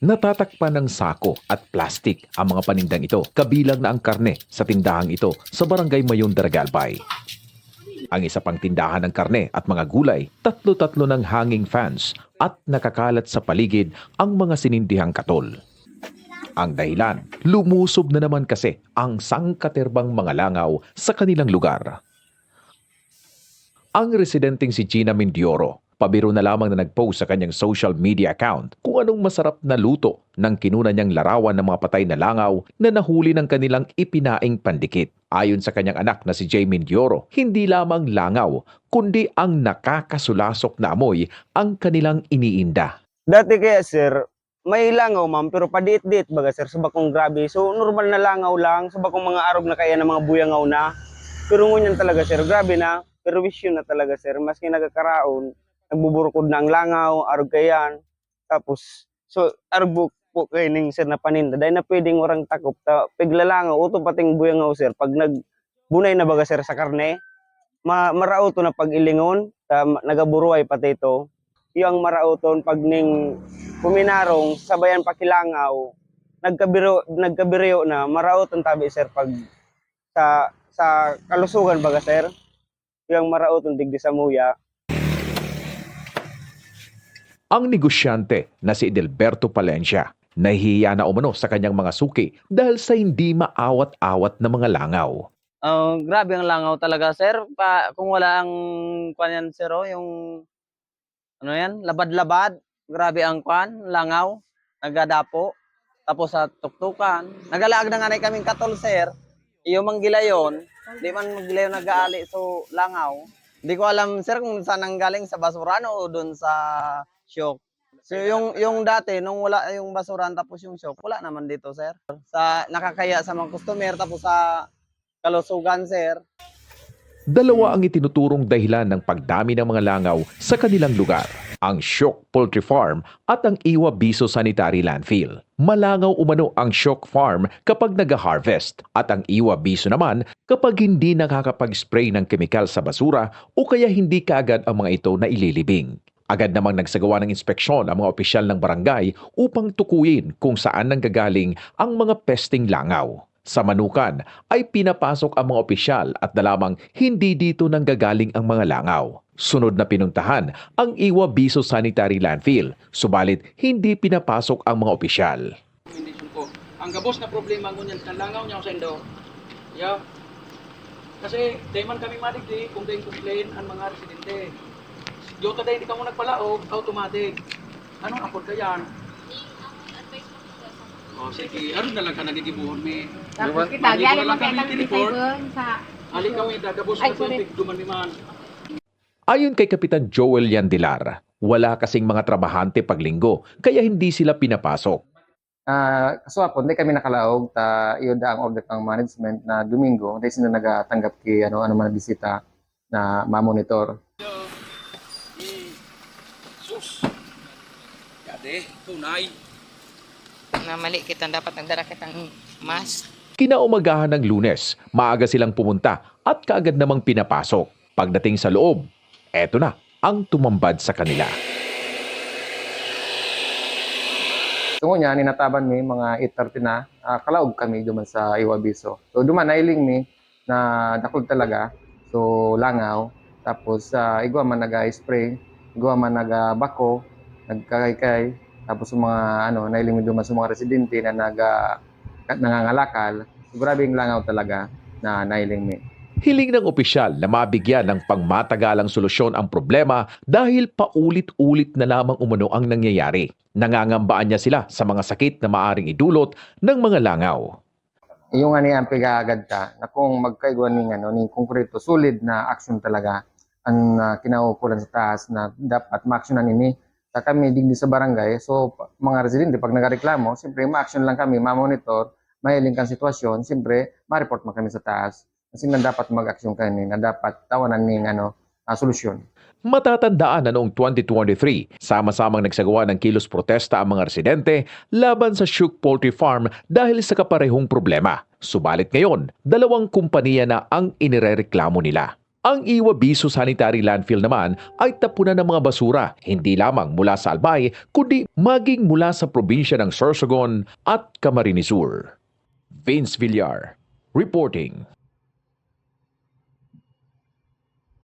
Natatakpan ng sako at plastik ang mga panindang ito, kabilang na ang karne sa tindahang ito sa barangay Mayon Daragalbay. Ang isa pang tindahan ng karne at mga gulay, tatlo-tatlo ng hanging fans at nakakalat sa paligid ang mga sinindihang katol. Ang dahilan, lumusob na naman kasi ang sangkaterbang mga langaw sa kanilang lugar. Ang residenteng si Gina Mindioro, pabiro na lamang na nag-post sa kanyang social media account kung anong masarap na luto ng kinuna niyang larawan ng mga patay na langaw na nahuli ng kanilang ipinaing pandikit. Ayon sa kanyang anak na si Jay Mindioro, hindi lamang langaw, kundi ang nakakasulasok na amoy ang kanilang iniinda. Dati kaya sir, may langaw ma'am, pero padiit-diit baga sir, sa bakong grabe. So normal na langaw lang, sa bakong mga arog na kaya ng mga buyangaw na. Pero ngunyan talaga sir, grabe na, perwisyon na talaga sir. Maski nagkakaraon, nagbuburukod na ang langaw, arog kayan. Tapos, so arog po kay ning sir na paninda. Dahil na pwedeng orang takop, ta, piglalangaw, uto pating buyangaw sir. Pag nagbunay na baga sir sa karne, ma marauto na pag ilingon, ta, nagaburuay pati ito. Yung marauton pag ning kuminarong sabayan pakilangaw nagkabiro nagkabiryo na marauton tabi sir pag sa sa kalusugan baga sir yung marauton digdi sa muya Ang negosyante na si Edelberto Palencia, nahihiya na umano sa kanyang mga suki dahil sa hindi maawat-awat na mga langaw. Oh, grabe ang langaw talaga, sir. Pa, kung wala ang kwan yan, sir, oh, yung ano yan, labad-labad. Grabe ang kwan, langaw, nagadapo. Tapos sa tuktukan, nagalaag na nga na kaming katol, sir. Iyo manggilayon, di man manggilayon nag-aali so langaw. Di ko alam, sir, kung saan ang galing sa basurano o doon sa shock. So yung yung dati nung wala yung basuran tapos yung shock, wala naman dito, sir. Sa nakakaya sa mga customer tapos sa kalusugan, sir. Dalawa ang itinuturong dahilan ng pagdami ng mga langaw sa kanilang lugar. Ang Shock Poultry Farm at ang Iwa Biso Sanitary Landfill. Malangaw umano ang Shock Farm kapag nag-harvest at ang Iwa Biso naman kapag hindi nakakapag-spray ng kemikal sa basura o kaya hindi kaagad ang mga ito na ililibing. Agad namang nagsagawa ng inspeksyon ang mga opisyal ng barangay upang tukuyin kung saan nanggagaling ang mga pesting langaw. Sa Manukan ay pinapasok ang mga opisyal at nalamang hindi dito nanggagaling ang mga langaw. Sunod na pinuntahan ang Iwa Biso Sanitary Landfill, subalit hindi pinapasok ang mga opisyal. Ang gabos na problema ko niyan sa langaw niya sa indo. Yeah. Kasi day man kami madigdi kung day complain ang mga residente. Yota day hindi ka mo nagpalaog, automatic. Anong apod ka yan? Oh, sige, ano na lang ka nagigibuhon mi. Tapos kita, mo lang kay kami tiniport. sa Ali kami dagabos Ay, na sorry. tubig duman ni man. Ayon kay Kapitan Joel Yandilar, wala kasing mga trabahante paglinggo kaya hindi sila pinapasok. Ah, so ako, hindi kami nakalaog ta iyo da ang order ng management na Domingo, dahil sila nagatanggap ki ano ano man bisita na ma-monitor. Yade, tunay. na mali kita dapat nagdala kitang mask. Kinaumagahan ng lunes, maaga silang pumunta at kaagad namang pinapasok. Pagdating sa loob, eto na ang tumambad sa kanila. So niya ninataban mi mga 8:30 na ah, kalaog kami duman sa Iwabiso. So duman nailing mi na dakol talaga. So langaw tapos sa igwa man naga-spray, igwa man naga-bako, nagkakaykay tapos yung mga ano nailing mi duman sa mga residente na naga nangangalakal. So, grabe yung langaw talaga na nailing mi. Hiling ng opisyal na mabigyan ng pangmatagalang solusyon ang problema dahil paulit-ulit na lamang umano ang nangyayari. Nangangambaan niya sila sa mga sakit na maaring idulot ng mga langaw. yung ani ang pigagad ka na kung magkaiguan ning ano ning konkreto solid na action talaga ang uh, kinaukulan sa taas na dapat ma-actionan ini sa kami digdi sa barangay so mga residente pag nagareklamo siyempre ma-action lang kami ma-monitor mahiling kan sitwasyon siyempre ma-report man kami sa taas kasi na dapat mag-action kami na dapat tawanan ning ano ah, solusyon Matatandaan na noong 2023, sama-samang nagsagawa ng kilos protesta ang mga residente laban sa Shook Poultry Farm dahil sa kaparehong problema. Subalit ngayon, dalawang kumpanya na ang inirereklamo nila. Ang Iwa Biso Sanitary Landfill naman ay tapunan ng mga basura hindi lamang mula sa Albay kundi maging mula sa probinsya ng Sorsogon at Camarines Sur. Vince Villar, reporting.